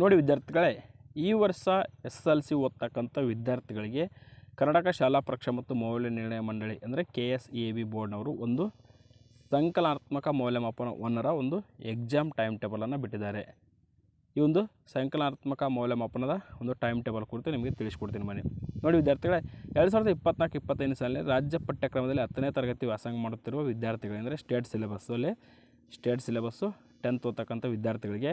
ನೋಡಿ ವಿದ್ಯಾರ್ಥಿಗಳೇ, ಈ ವರ್ಷ ಎಸ್ ಎಲ್ ಸಿ ಓದ್ತಕ್ಕಂಥ ವಿದ್ಯಾರ್ಥಿಗಳಿಗೆ ಕರ್ನಾಟಕ ಶಾಲಾ ಪರೀಕ್ಷೆ ಮತ್ತು ಮೌಲ್ಯ ನಿರ್ಣಯ ಮಂಡಳಿ ಅಂದರೆ ಕೆ ಎಸ್ ಎ ಬಿ ಬೋರ್ಡ್ನವರು ಒಂದು ಸಂಕಲನಾತ್ಮಕ ಮೌಲ್ಯಮಾಪನ ಒನ್ನರ ಒಂದು ಎಕ್ಸಾಮ್ ಟೈಮ್ ಟೇಬಲನ್ನು ಬಿಟ್ಟಿದ್ದಾರೆ. ಈ ಒಂದು ಸಂಕಲನಾತ್ಮಕ ಮೌಲ್ಯಮಾಪನದ ಒಂದು ಟೈಮ್ ಟೇಬಲ್ ಕುರಿತು ನಿಮಗೆ ತಿಳಿಸ್ಕೊಡ್ತೀನಿ ಮನೆ. ನೋಡಿ ವಿದ್ಯಾರ್ಥಿಗಳೇ, ಎರಡು ಸಾವಿರದ ಇಪ್ಪತ್ನಾಲ್ಕು ಇಪ್ಪತ್ತೈದು ಸಾಲಿನಲ್ಲಿ ರಾಜ್ಯ ಪಠ್ಯಕ್ರಮದಲ್ಲಿ ಹತ್ತನೇ ತರಗತಿ ವ್ಯಾಸಂಗ ಮಾಡುತ್ತಿರುವ ವಿದ್ಯಾರ್ಥಿಗಳು ಅಂದರೆ ಸ್ಟೇಟ್ ಸಿಲೆಬಸ್ಸಲ್ಲಿ ಸ್ಟೇಟ್ ಸಿಲೆಬಸ್ಸು ಟೆಂತ್ ಓದ್ತಕ್ಕಂಥ ವಿದ್ಯಾರ್ಥಿಗಳಿಗೆ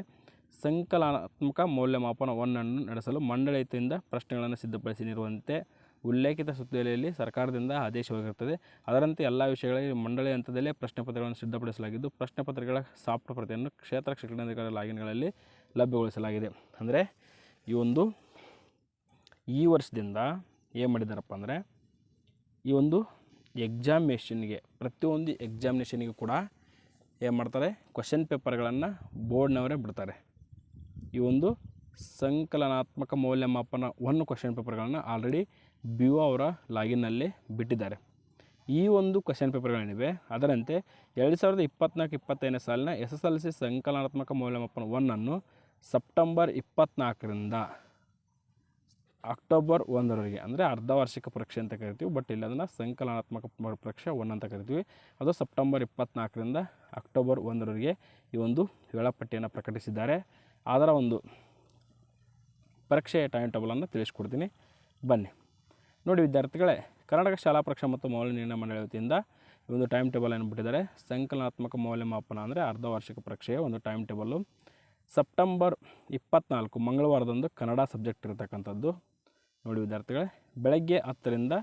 ಸಂಕಲನಾತ್ಮಕ ಮೌಲ್ಯಮಾಪನ ಒನ್ನನ್ನು ನಡೆಸಲು ಮಂಡಳಿಯಿಂದ ಪ್ರಶ್ನೆಗಳನ್ನು ಸಿದ್ಧಪಡಿಸಿ ನೀಡುವಂತೆ ಉಲ್ಲೇಖಿತ ಸುತ್ತೋಲೆಯಲ್ಲಿ ಸರ್ಕಾರದಿಂದ ಆದೇಶವಾಗಿರುತ್ತದೆ ಅದರಂತೆ ಎಲ್ಲ ವಿಷಯಗಳಲ್ಲಿ ಮಂಡಳಿ ಹಂತದಲ್ಲೇ ಪ್ರಶ್ನೆ ಪತ್ರಗಳನ್ನು ಸಿದ್ಧಪಡಿಸಲಾಗಿದ್ದು, ಪ್ರಶ್ನೆ ಪತ್ರಗಳ ಸಾಫ್ಟ್ ಪ್ರತಿಯನ್ನು ಕ್ಷೇತ್ರ ಶಿಕ್ಷಣಾಧಿಕಾರಿ ಲಾಗಿನ್ಗಳಲ್ಲಿ ಲಭ್ಯಗೊಳಿಸಲಾಗಿದೆ. ಅಂದರೆ ಈ ಒಂದು ಈ ವರ್ಷದಿಂದ ಏನು ಮಾಡಿದ್ದಾರಪ್ಪ ಅಂದರೆ, ಈ ಒಂದು ಎಕ್ಸಾಮಿನೇಷನ್ಗೆ, ಪ್ರತಿಯೊಂದು ಎಕ್ಸಾಮಿನೇಷನ್ಗೆ ಕೂಡ ಏನು ಮಾಡ್ತಾರೆ, ಕ್ವಶನ್ ಪೇಪರ್ಗಳನ್ನು ಬೋರ್ಡ್ನವರೇ ಬಿಡ್ತಾರೆ. ಈ ಒಂದು ಸಂಕಲನಾತ್ಮಕ ಮೌಲ್ಯಮಾಪನ ಒನ್ ಕ್ವಶನ್ ಪೇಪರ್ಗಳನ್ನು ಆಲ್ರೆಡಿ ಬಿ ಒ ಅವರ ಲಾಗಿನ್ನಲ್ಲಿ ಬಿಟ್ಟಿದ್ದಾರೆ. ಈ ಒಂದು ಕ್ವಶನ್ ಪೇಪರ್ಗಳೇನಿವೆ ಅದರಂತೆ ಎರಡು ಸಾವಿರದ ಇಪ್ಪತ್ನಾಲ್ಕು ಇಪ್ಪತ್ತೈದನೇ ಸಾಲಿನ ಎಸ್ ಎಸ್ ಎಲ್ ಸಿ ಸಂಕಲನಾತ್ಮಕ ಮೌಲ್ಯಮಾಪನ ಒನ್ನನ್ನು ಸೆಪ್ಟೆಂಬರ್ ಇಪ್ಪತ್ತ್ನಾಲ್ಕರಿಂದ ಅಕ್ಟೋಬರ್ ಒಂದರವರೆಗೆ, ಅಂದರೆ ಅರ್ಧ ವಾರ್ಷಿಕ ಪರೀಕ್ಷೆ ಅಂತ ಕರಿತೀವಿ ಬಟ್ ಇಲ್ಲಿ ಅದನ್ನು ಸಂಕಲನಾತ್ಮಕ ಪರೀಕ್ಷೆ ಒನ್ ಅಂತ ಕರಿತೀವಿ. ಅದು ಸೆಪ್ಟೆಂಬರ್ ಇಪ್ಪತ್ತ್ನಾಲ್ಕರಿಂದ ಅಕ್ಟೋಬರ್ ಒಂದರವರೆಗೆ ಈ ಒಂದು ವೇಳಾಪಟ್ಟಿಯನ್ನು ಪ್ರಕಟಿಸಿದ್ದಾರೆ. ಅದರ ಒಂದು ಪರೀಕ್ಷೆಯ ಟೈಮ್ ಟೇಬಲನ್ನು ತಿಳಿಸ್ಕೊಡ್ತೀನಿ. ಬನ್ನಿ. ನೋಡಿ ವಿದ್ಯಾರ್ಥಿಗಳೇ, ಕರ್ನಾಟಕ ಶಾಲಾ ಪರೀಕ್ಷಾ ಮತ್ತು ಮೌಲ್ಯ ನಿರ್ಣಯ ಮಂಡಳಿ ವತಿಯಿಂದ ಒಂದು ಟೈಮ್ ಟೇಬಲ್ ಏನು ಬಿಟ್ಟಿದ್ದಾರೆ. ಸಂಕಲನಾತ್ಮಕ ಮೌಲ್ಯಮಾಪನ ಅಂದರೆ ಅರ್ಧ ವಾರ್ಷಿಕ ಪರೀಕ್ಷೆಯ ಒಂದು ಟೈಮ್ ಟೇಬಲ್ಲು ಸೆಪ್ಟೆಂಬರ್ ಇಪ್ಪತ್ನಾಲ್ಕು, ಮಂಗಳವಾರದಂದು ಕನ್ನಡ ಸಬ್ಜೆಕ್ಟ್ ಇರತಕ್ಕಂಥದ್ದು. ನೋಡಿ ವಿದ್ಯಾರ್ಥಿಗಳೇ, ಬೆಳಗ್ಗೆ ಹತ್ತರಿಂದ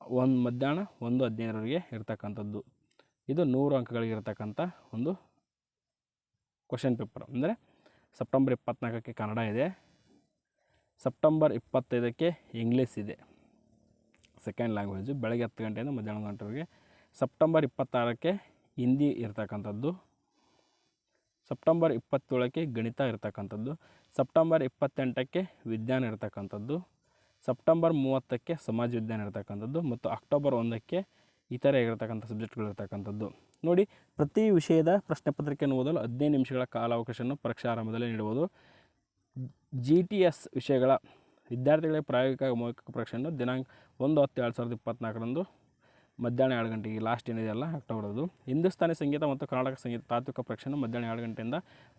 ಒಂದು, ಮಧ್ಯಾಹ್ನ ಒಂದು ಹದಿನೈದರವರೆಗೆ ಇರತಕ್ಕಂಥದ್ದು. ಇದು ನೂರು ಅಂಕಗಳಿಗೆ ಇರತಕ್ಕಂಥ ಒಂದು ಕ್ವಶನ್ ಪೇಪರ್ ಅಂದರೆ ಸೆಪ್ಟೆಂಬರ್ ಇಪ್ಪತ್ನಾಲ್ಕಕ್ಕೆ ಕನ್ನಡ ಇದೆ. ಸೆಪ್ಟೆಂಬರ್ ಇಪ್ಪತ್ತೈದಕ್ಕೆ ಇಂಗ್ಲೀಷ್ ಇದೆ. ಸೆಕೆಂಡ್ ಲ್ಯಾಂಗ್ವೇಜು ಬೆಳಗ್ಗೆ ಹತ್ತು ಗಂಟೆಯಿಂದ ಮಧ್ಯಾಹ್ನ ಗಂಟೆವರೆಗೆ. ಸೆಪ್ಟೆಂಬರ್ ಇಪ್ಪತ್ತಾರಕ್ಕೆ ಹಿಂದಿ ಇರ್ತಕ್ಕಂಥದ್ದು. ಸೆಪ್ಟೆಂಬರ್ ಇಪ್ಪತ್ತೇಳಕ್ಕೆ ಗಣಿತ ಇರ್ತಕ್ಕಂಥದ್ದು. ಸೆಪ್ಟೆಂಬರ್ ಇಪ್ಪತ್ತೆಂಟಕ್ಕೆ ವಿಜ್ಞಾನ ಇರ್ತಕ್ಕಂಥದ್ದು. ಸೆಪ್ಟೆಂಬರ್ ಮೂವತ್ತಕ್ಕೆ ಸಮಾಜ ವಿಜ್ಞಾನ ಇರ್ತಕ್ಕಂಥದ್ದು. ಮತ್ತು ಅಕ್ಟೋಬರ್ ಒಂದಕ್ಕೆ ಇತರೆ ಇರತಕ್ಕಂಥ ಸಬ್ಜೆಕ್ಟ್ಗಳು ಇರ್ತಕ್ಕಂಥದ್ದು. ನೋಡಿ ಪ್ರತಿ ವಿಷಯದ ಪ್ರಶ್ನೆ ಪತ್ರಿಕೆಯನ್ನು ಓದಲು ಹದಿನೈದು ನಿಮಿಷಗಳ ಕಾಲಾವಕಾಶವನ್ನು ಪರೀಕ್ಷಾ ಆರಂಭದಲ್ಲಿ ನೀಡಬಹುದು. ಜಿ ಟಿ ಎಸ್ ವಿಷಯಗಳ ವಿದ್ಯಾರ್ಥಿಗಳಿಗೆ ಪ್ರಾಯೋಗಿಕ ಮೌಖಿಕ ಪರೀಕ್ಷೆಯನ್ನು ದಿನಾಂಕ ಒಂದು ಹತ್ತು ಎರಡು ಸಾವಿರದ ಇಪ್ಪತ್ತ್ನಾಲ್ಕರಂದು ಮಧ್ಯಾಹ್ನ ಎರಡು ಗಂಟೆಗೆ ಲಾಸ್ಟ್ ಏನಿದೆಯಲ್ಲ ಅಕ್ಟೋಬರ್ದು ಹಿಂದೂಸ್ತಾನಿ ಸಂಗೀತ ಮತ್ತು ಕರ್ನಾಟಕ ಸಂಗೀತ ತಾತ್ವಿಕ ಪರೀಕ್ಷೆಯನ್ನು ಮಧ್ಯಾಹ್ನ ಎರಡು ಗಂಟೆಯಿಂದ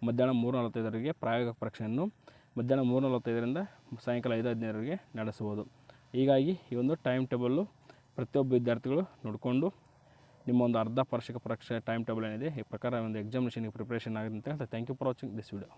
ಮಧ್ಯಾಹ್ನ ಮೂರು ನಲವತ್ತೈದರಿಗೆ ಪ್ರಾಯೋಗಿಕ ಪರೀಕ್ಷೆಯನ್ನು ಮಧ್ಯಾಹ್ನ ಮೂರು ನಲವತ್ತೈದರಿಂದ ಸಾಯಂಕಾಲ ಐದು ಹದಿನೈದರಿಗೆ ನಡೆಸಬಹುದು. ಹೀಗಾಗಿ ಈ ಒಂದು ಟೈಮ್ ಟೇಬಲ್ಲು ಪ್ರತಿಯೊಬ್ಬ ವಿದ್ಯಾರ್ಥಿಗಳು ನೋಡಿಕೊಂಡು ನಿಮ್ಮ ಒಂದು ಅರ್ಧ ವಾರ್ಷಿಕ ಪರೀಕ್ಷೆ ಟೈಮ್ ಟೇಬಲ್ ಏನಿದೆ, ಈ ಪ್ರಕಾರ ಒಂದು ಎಕ್ಸಾಮಿನೇಷನ್ಗೆ ಪ್ರಿಪ್ರೇಷನ್ ಆಗಿದೆ ಅಂತ ಹೇಳ್ತಾ thank you for watching this video